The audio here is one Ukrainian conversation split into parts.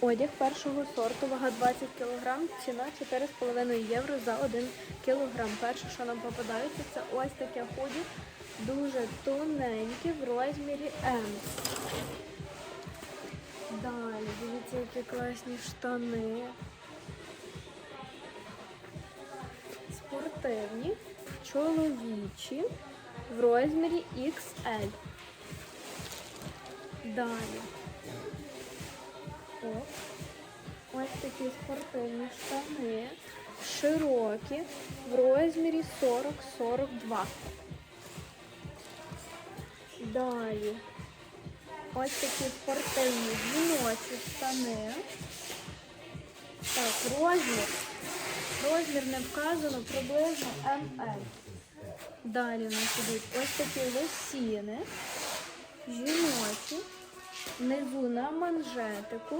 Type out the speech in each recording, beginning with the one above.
одяг першого сорту, вага 20 кг, ціна 4,5 євро за 1 кг. Перше, що нам попадається, це ось таке худі, дуже тоненьке в розмірі М. Далі, дивіться, які класні штани. Спортивні, чоловічі в розмірі XL. Далі. О, ось такі спортивні штани, широкі, в розмірі 40-42. Далі. Ось такі спортивні жіночі штани. Так, розмір. Розмір не вказано, приблизно МЛ. Далі у нас ідуть ось такі лосіни, жіночі, внизу на манжетику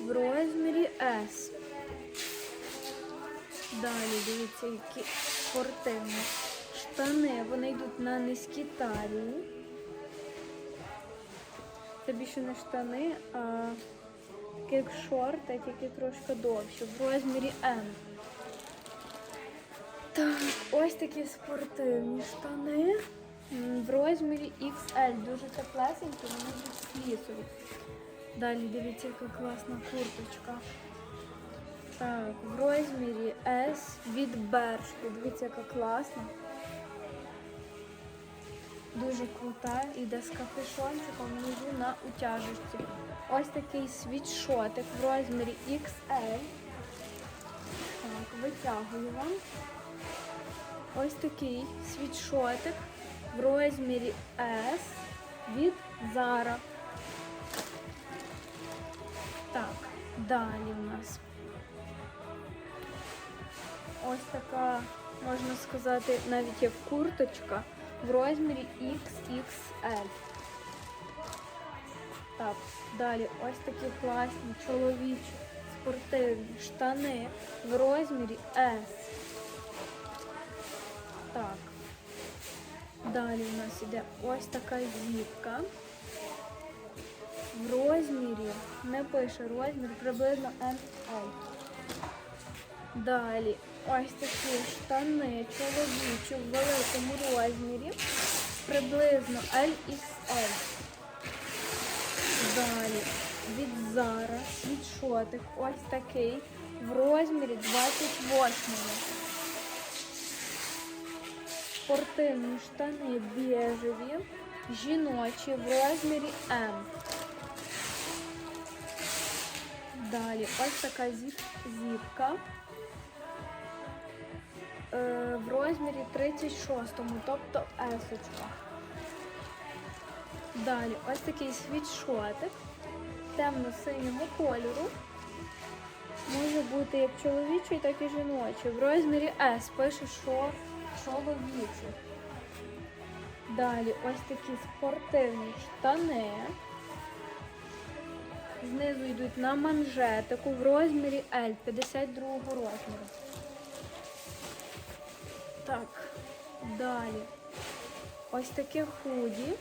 в розмірі S. Далі дивіться, які спортивні штани. Вони йдуть на низькій талії. Це більше не штани, а такі шорти, тільки трошки довші, в розмірі М. Так, ось такі спортивні штани в розмірі XL. Дуже теплесенькі, вони будуть флісові. Далі дивіться, яка класна курточка. Так, в розмірі S від Бершки. Дивіться, яка класна. Дуже крута, іде з капюшончиком внизу на утяжечці. Ось такий світшотик в розмірі XL. Так, витягую вам. Ось такий світшотик в розмірі S від Zara. Так, далі у нас ось така, можна сказати, навіть як курточка в розмірі XXL. Так, далі ось такі класні чоловічі спортивні штани в розмірі S. Так. Далі у нас іде ось така зіпка. В розмірі, не пише розмір, приблизно ML. Далі ось такі штани чоловічі в великому розмірі, приблизно LXL. Далі від Zara світшотик ось такий в розмірі 28. Спортивні штани біжеві, жіночі в розмірі М. Далі ось така зіпка е, в розмірі 36, тобто есочка. Далі ось такий світшотик темно-синього кольору. Може бути як чоловічий, так і жіночий. В розмірі S пише, що чоловічий. Далі ось такі спортивні штани. Знизу йдуть на манжетику в розмірі L 52 розміру. Так, далі. Ось таке худі.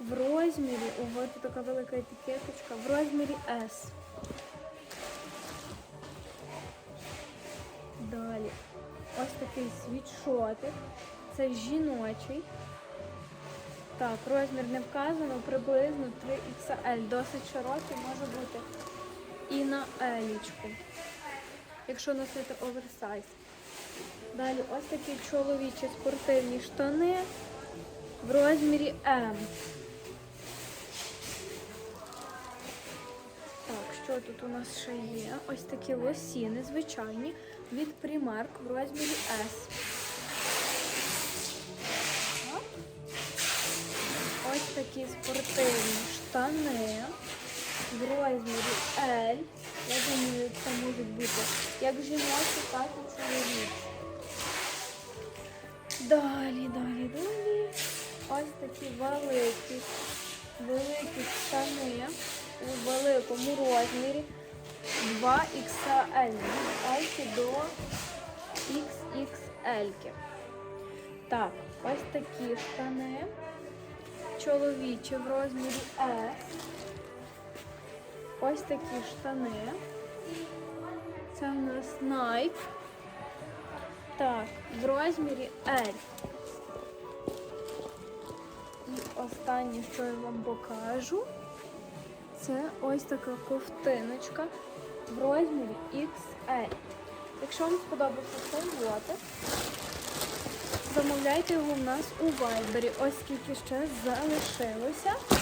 В розмірі, тут така велика етикеточка, в розмірі S. такий. Це жіночий. Так, розмір не вказано, приблизно 3XL. Досить широкий, може бути і на елічку. Якщо носити оверсайз. Далі ось такі чоловічі спортивні штани в розмірі М. Так, що тут у нас ще є? Ось такі лосіни звичайні від Primark в розмірі S. такі спортивні штани в розмірі L. Я думаю, це можуть бути як жіночі, так і чоловічі. Далі, далі, далі. Ось такі великі, великі штани у великому розмірі 2XL. Від до XXL. Так, ось такі штани. Чоловічі в розмірі S. ось такі штани. Це в нас Nike. Так, в розмірі L. І останнє, що я вам покажу, це ось така ковтиночка в розмірі XL. Якщо вам сподобався цей лотик, замовляйте його в нас у Вайбері. Ось скільки ще залишилося.